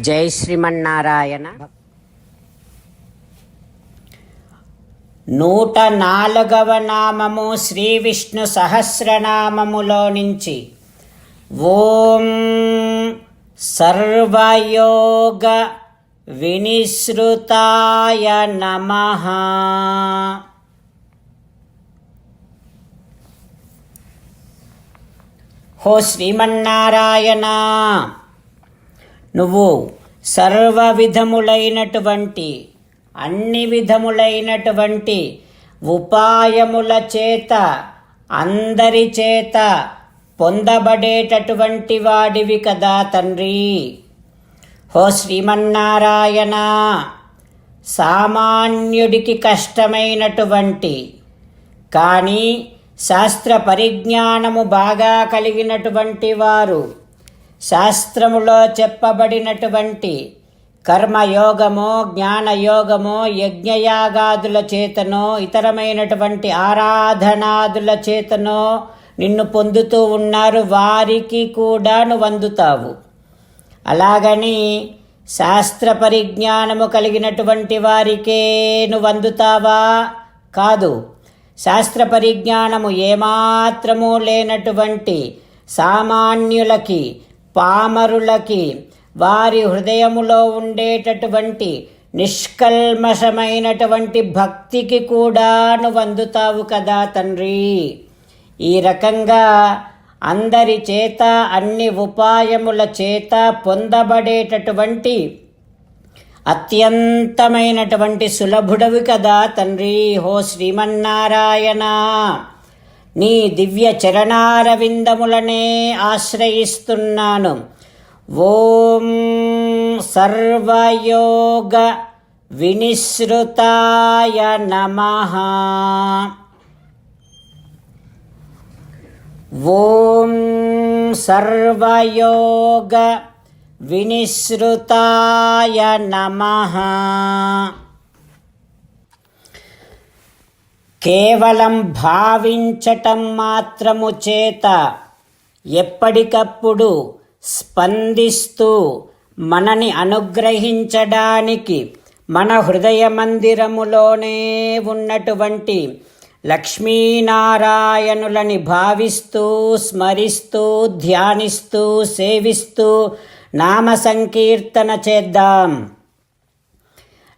జై శ్రీమన్నారాయణ. నూట నాలుగవ నామము శ్రీ విష్ణు సహస్రనామములో నుంచి ఓం సర్వయోగ వినిశ్రుతాయ నమః. హో శ్రీమన్నారాయణ. నువ్వు సర్వ విధములైనటువంటి అన్ని విధములైనటువంటి ఉపాయముల చేత అందరి చేత పొందబడేటటువంటి వాడివి కదా తండ్రి. హో శ్రీమన్నారాయణ సామాన్యుడికి కష్టమైనటువంటి కానీ శాస్త్ర పరిజ్ఞానము బాగా కలిగినటువంటి వారు శాస్త్రములో చెప్పబడినటువంటి కర్మయోగము జ్ఞానయోగము యజ్ఞయాగాదుల చేతనో ఇతరమైనటువంటి ఆరాధనాదుల చేతనో నిన్ను పొందుతూ ఉన్నారు వారికి కూడా నువ్వు అందుతావు అలాగని శాస్త్ర పరిజ్ఞానము కలిగినటువంటి వారికే నువ్వు అందుతావా కాదు. శాస్త్ర పరిజ్ఞానము ఏమాత్రము లేనటువంటి సామాన్యులకి పామరులకి వారి హృదయములో ఉండేటటువంటి నిష్కల్మషమైనటువంటి భక్తికి కూడా నువ్వు అందుతావు కదా తండ్రి. ఈ రకంగా అందరి చేత అన్ని ఉపాయముల చేత పొందబడేటటువంటి అత్యంతమైనటువంటి సులభుడవి కదా తండ్రి. హో శ్రీమన్నారాయణ! నీ దివ్య చరణారవిందములనే ఆశ్రయిస్తున్నాను. ఓం సర్వయోగ వినిశ్రుతాయ నమః. ఓం సర్వయోగ వినిశ్రుతాయ నమః. కేవలం భావించటం మాత్రము చేత ఎప్పటికప్పుడు స్పందిస్తూ మనని అనుగ్రహించడానికి మన హృదయ మందిరములోనే ఉన్నటువంటి లక్ష్మీనారాయణులని భావిస్తూ స్మరిస్తూ ధ్యానిస్తూ సేవిస్తూ నామ సంకీర్తన చేద్దాం.